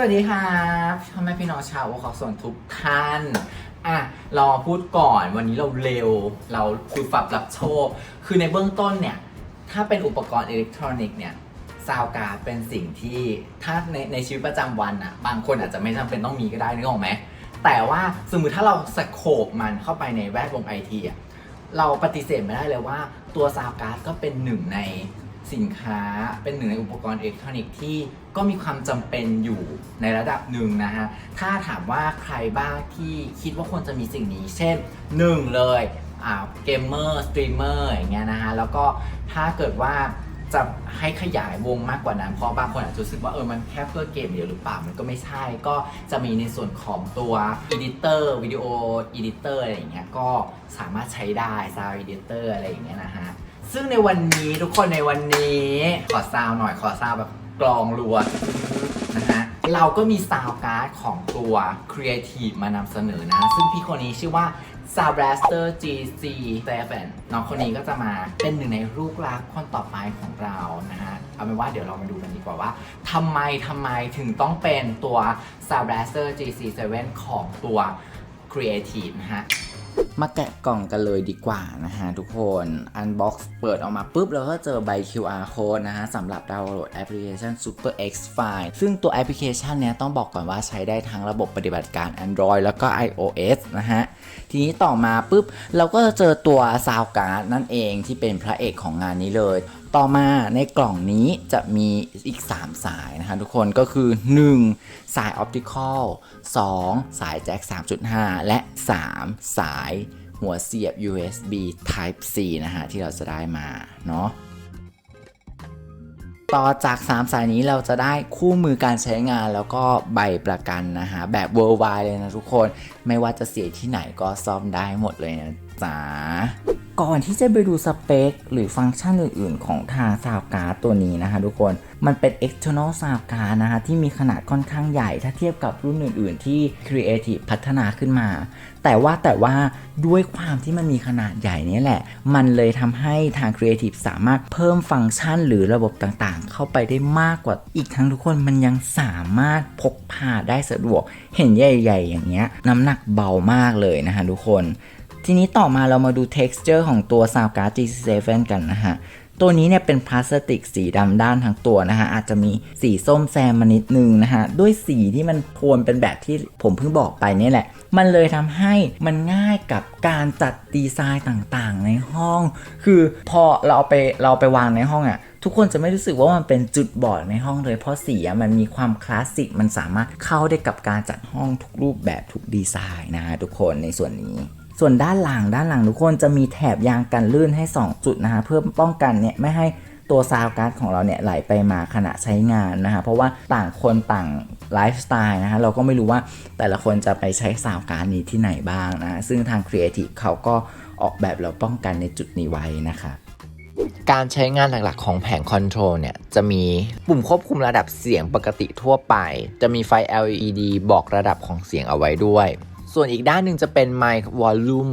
สวัสดีครับพ่อแม่พี่น้องชาวโอคอส่วนทุกท่าน อะ เรามาพูดก่อนวันนี้เราเร็ว เราคือฝับรับโชค คือในเบื้องต้นเนี่ย ถ้าเป็นอุปกรณ์อิเล็กทรอนิกส์เนี่ยซาวการ์ดเป็นสิ่งที่ถ้าในในชีวิตประจำวันอะบางคนอาจจะไม่จำเป็นต้องมีก็ได้นึกออกไหม แต่ว่าสมมติถ้าเราสโคบมันเข้าไปในแวดวงไอทีอะเราปฏิเสธไม่ได้เลยว่าตัวซาวการ์ดก็เป็นหนึ่งใน สินค้าเป็นหนึ่งในอุปกรณ์อิเล็กทรอนิกส์ที่ก็มีความจำเป็นอยู่ในระดับหนึ่งนะฮะ ถ้าถามว่าใครบ้างที่คิดว่าควรจะมีสิ่งนี้ เช่นหนึ่งเลยอ่าเกมเมอร์สตรีมเมอร์อย่างเงี้ยนะฮะ แล้วก็ถ้าเกิดว่าจะให้ขยายวงมากกว่านั้น เพราะบางคนอาจจะรู้สึกว่าเออมันแค่เพื่อเกมเดียวหรือเปล่า มันก็ไม่ใช่ ก็จะมีในส่วนของตัวอีดิเตอร์วิดีโออีดิเตอร์อะไรอย่างเงี้ยก็สามารถใช้ได้ซาวอีดิเตอร์อะไรอย่างเงี้ยนะฮะ ซึ่งในวันนี้ทุกคนในวันนี้ ขอซาวหน่อยขอซาวแบบกลองรัวนะฮะเราก็มีซาวการ์ดของตัว Creative มานำเสนอนะ ซึ่งพี่คนนี้ชื่อว่า Sound Blaster GC7 น้องคนนี้ก็จะมาเป็นหนึ่งในลูกรักคนต่อไปของเรานะฮะ เอาเป็นว่าเดี๋ยวเรามาดูกันดีกว่าว่าทำไมทำไมถึงต้องเป็นตัว Sound Blaster GC7 ของตัว Creative นะฮะ มาแกะกล่องกันเลยดีกว่านะฮะทุกคนอันบ็อกซ์เปิดออกมาปุ๊บเราก็เจอใบ QR code นะฮะสำหรับดาวน์โหลดแอปพลิเคชัน Super X File ซึ่งตัวแอปพลิเคชันเนี้ยต้องบอกก่อนว่าใช้ได้ทั้งระบบปฏิบัติการ Android แล้วก็ iOS นะฮะทีนี้ต่อมาปุ๊บเราก็จะเจอตัวซาวการ์ดนั่นเองที่เป็นพระเอกของงานนี้เลยต่อมาในกล่องนี้จะมีอีก 3 สายนะคะทุกคนก็คือ 1 สายออปติคอล 2 สายแจ็ค 3.5 และ 3 สายหัวเสียบ USB Type C นะฮะที่เราจะได้มาเนาะต่อจาก 3 สายนี้เราจะได้คู่มือการใช้งานแล้วก็ใบประกันนะฮะแบบ worldwide เลยนะทุกคน ไม่ว่าจะเสียที่ไหนก็ซ่อมได้หมดเลยนะ จ๊ะก่อนที่จะไปดูสเปค หรือฟังก์ชันอื่นๆ ของทางซาวการ์ดตัวนี้นะคะทุกคนมันเป็น external sound card นะคะที่มีขนาดค่อนข้างใหญ่ถ้าเทียบกับรุ่นอื่นๆ ที่ Creative พัฒนาขึ้นมา แต่ว่าแต่ว่าด้วยความที่มันมีขนาดใหญ่นี้แหละ มันเลยทำให้ทาง Creative สามารถเพิ่มฟังก์ชันหรือระบบต่างๆ เข้าไปได้มากกว่าอีกทั้งทุกคนมันยังสามารถพกพาได้สะดวก เห็นใหญ่ ๆ อย่างเงี้ยน้ำหนักเบามากเลยนะคะทุกคน ทีนี้ต่อมาเรามาดู texture ของตัว Sound Card G7 กันนะฮะ ตัวนี้เนี่ยเป็นพลาสติกสีดำด้านทั้งตัวนะฮะ อาจจะมีสีส้มแซมมานิดนึงนะฮะ ด้วยสีที่มันโทนเป็นแบบที่ผมเพิ่งบอกไปเนี่ยแหละ มันเลยทำให้มันง่ายกับการจัดดีไซน์ต่างๆ ในห้อง คือพอเราเอาไปเราเอาไปวางในห้องอะ่ะทุกคนจะไม่รู้สึกว่ามันเป็นจุดบอดในห้องเลย เพราะสีมันมีความคลาสสิกมันสามารถเข้าได้กับการจัดห้องทุกรูปแบบทุกดีไซน์นะฮะทุกคนในส่วนนี้ ส่วนด้านหลังด้านหลังทุกคนจะมีแถบยางกันลื่นให้ 2 จุดนะฮะเพื่อป้องกันเนี่ยไม่ให้ตัวซาวการ์ดของเราเนี่ยไหลไปมาขณะใช้งานนะฮะเพราะว่าต่างคนต่างไลฟ์สไตล์นะฮะเราก็ไม่รู้ว่าแต่ละคนจะไปใช้ซาวการ์ดนี้ที่ไหนบ้างนะซึ่งทางครีเอทีฟเขาก็ออกแบบเราป้องกันในจุดนี้ไว้นะคะการใช้งานหลักๆ ของแผงคอนโทรลเนี่ย จะมีปุ่มควบคุมระดับเสียงปกติทั่วไป จะมีไฟ LED บอกระดับของเสียงเอาไว้ด้วย ส่วนอีกด้านหนึ่งจะเป็นไมค์วอลลุ่ม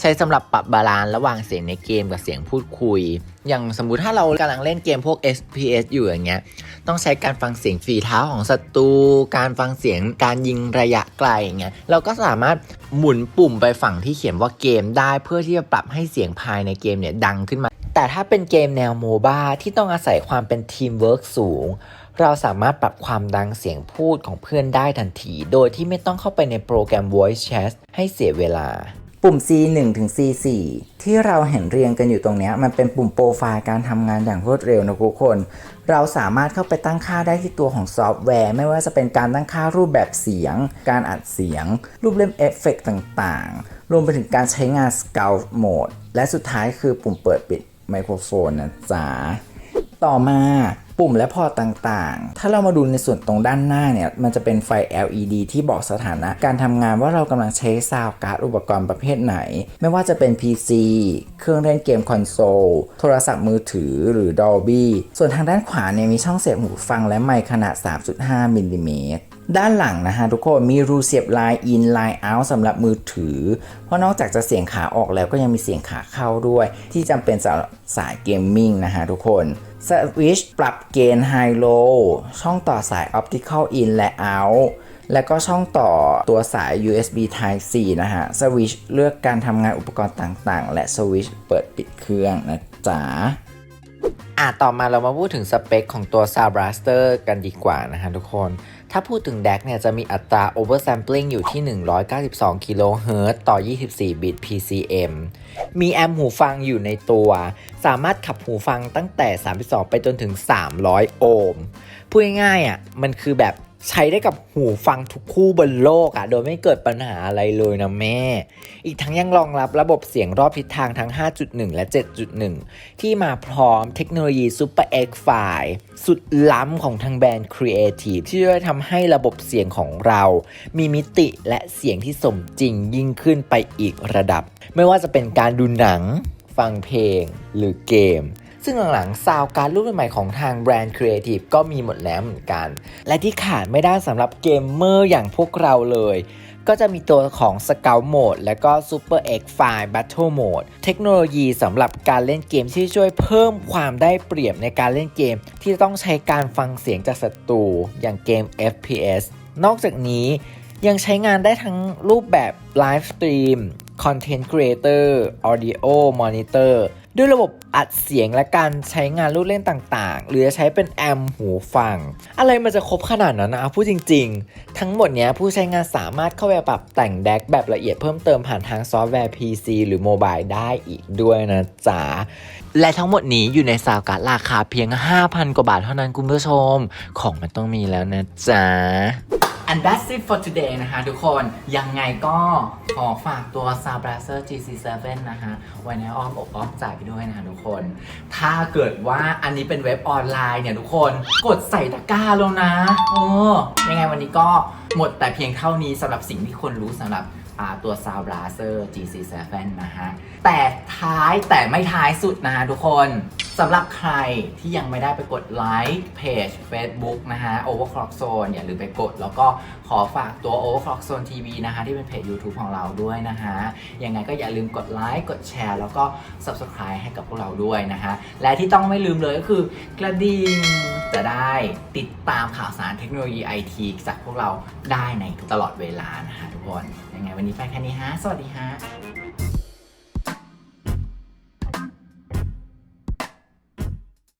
ใช้สำหรับปรับบาลานซ์ระหว่างเสียงในเกมกับเสียงพูดคุย อย่างสมมุติถ้าเรากำลังเล่นเกมพวก SPS อยู่อย่างเงี้ย ต้องใช้การฟังเสียงฝีเท้าของศัตรู การฟังเสียงการยิงระยะไกลอย่างเงี้ย เราก็สามารถหมุนปุ่มไปฝั่งที่เขียนว่าเกมได้เพื่อที่จะปรับให้เสียงภายในเกมเนี่ยดังขึ้นมา แต่ถ้าเป็นเกมแนวโมบ้าที่ต้องอาศัยความเป็นทีมเวิร์กสูง เราสามารถปรับความดังเสียงพูดของเพื่อนได้ทันที โดยที่ไม่ต้องเข้าไปในโปรแกรม Voice Chat ให้เสียเวลา ปุ่ม C1 ถึง C4 ที่เราเห็นเรียงกันอยู่ตรงนี้มันเป็นปุ่มโปรไฟล์การทำงานอย่างรวดเร็วนะทุกคน เราสามารถเข้าไปตั้งค่าได้ที่ตัวของซอฟต์แวร์ ไม่ว่าจะเป็นการตั้งค่ารูปแบบเสียง การอัดเสียง รูปเล่มเอฟเฟกต่างๆ รวมไปถึงการใช้งาน Scout Mode และสุดท้ายคือปุ่มเปิดปิดไมโครโฟนนะจ๊ะต่อมา ปุ่มและพอร์ตต่างๆ ถ้าเรามาดูในส่วนตรงด้านหน้าเนี่ย มันจะเป็นไฟ LED ที่บอกสถานะ การทำงานว่าเรากำลังใช้ซาวการ์ดอุปกรณ์ประเภทไหน ไม่ว่าจะเป็น PC เครื่องเล่นเกมคอนโซล โทรศัพท์มือถือหรือ Dolby ส่วนทางด้านขวาเนี่ยมีช่องเสียบหูฟังและไมค์ขนาด 3.5มิลลิเมตรด้านหลังนะฮะทุกคนมีรูเสียบ Line in Line out สำหรับมือถือ เพราะนอกจากจะเสียงขาออกแล้วก็ยังมีเสียงขาเข้าด้วย ที่จำเป็นสำหรับสายเกมมิ่งนะฮะทุกคน สวิชปรับเกณฑ์ไฮโลช่องต่อสาย Optical In และ Out แล้วก็ช่องต่อตัวสาย USB Type C นะฮะสวิชเลือกการทำงานอุปกรณ์ต่างๆ และสวิชเปิดปิดเครื่องนะจ๊ะอะต่อมาเรามาพูดถึงสเปคของตัว s a r Blaster กันดีกว่านะฮะทุกคน ถ้าพูดถึง DAC เนี่ยจะมีอัตรา oversampling อยู่ที่ 192 กิโลเฮิรตซ์ต่อ 24 บิต PCM มีแอมหูฟังอยู่ในตัว สามารถขับหูฟังตั้งแต่ 32 ไปจนถึง 300 โอห์ม พูดง่ายๆอะ มันคือแบบ ใช้ได้กับหูฟังทุกคู่บนโลกอะ โดยไม่เกิดปัญหาอะไรเลยนะแม่ อีกทั้งยังรองรับระบบเสียงรอบทิศทางทั้ง 5.1 และ 7.1 ที่มาพร้อมเทคโนโลยี Super X-Fi สุดล้ำของทางแบรนด์ Creative ที่จะทำให้ระบบเสียงของเรา มีมิติและเสียงที่สมจริงยิ่งขึ้นไปอีกระดับ ไม่ว่าจะเป็นการดูหนัง ฟังเพลง หรือเกม ซึ่งหลังๆซาวการ์ดรุ่นใหม่ๆของทางแบรนด์ Creative ก็มีหมดแล้วเหมือนกัน และที่ขาดไม่ได้สำหรับเกมเมอร์อย่างพวกเราเลยก็จะมีตัวของ Scout Mode และก็ Super X File Battle Mode เทคโนโลยีสำหรับการเล่นเกมที่ช่วยเพิ่มความได้เปรียบในการเล่นเกม ที่ต้องใช้การฟังเสียงจากศัตรูอย่างเกม FPS นอกจากนี้ยังใช้งานได้ทั้งรูปแบบ Live Stream Content Creator Audio Monitor ด้วยระบบอัดเสียงและการใช้งานลูกเล่นต่างๆ หรือจะใช้เป็นแอมหูฟัง อะไรมันจะครบขนาดนั้นนะพูดจริง ๆ ทั้งหมดนี้ผู้ใช้งานสามารถเข้าไปปรับแต่งแดกแบบละเอียดเพิ่มเติมผ่านทางซอฟต์แวร์ PC หรือโมบายได้อีกด้วยนะจ๊ะ และทั้งหมดนี้อยู่ในสาวการดราคาเพียง 5,000 กว่าบาทเท่านั้นคุณผู้ชม ของมันต้องมีแล้วนะจ๊ะ And that's it for today นะคะทุกคนยังไงก็ขอฝากตัว s a b r a s e r GC7 นะคะไว้ในอ้อมอกอ้อมใจไปด้วยนะคะทุกคน ถ้าเกิดว่าอันนี้เป็นเว็บออนไลน์เนี่ยทุกคนกดใส่ตะกร้าแล้วนะโอ้ยังไงวันนี้ก็หมดแต่เพียงเท่านี้สำหรับสิ่งที่คนรู้สำหรับ อ่าตัว Sound Blaster GC7 นะฮะ แต่ท้ายแต่ไม่ท้ายสุดนะฮะทุกคนสำหรับใครที่ยังไม่ได้ไปกดไลค์เพจ Facebook นะฮะ Overclock Zone อย่าลืมไปกด แล้วก็ขอฝากตัว Overclock Zone TV นะคะ ที่เป็นเพจ YouTube ของเราด้วยนะฮะ ยังไงก็อย่าลืมกดไลค์กดแชร์ แล้วก็ Subscribe ให้กับพวกเราด้วยนะฮะ และที่ต้องไม่ลืมเลยก็คือกระดิ่ง จะได้ติดตามข่าวสารเทคโนโลยีไอทีจากพวกเราได้ในตลอดเวลานะฮะทุกคน ยังไงวันนี้ไปแค่นี้ฮะ สวัสดีฮะ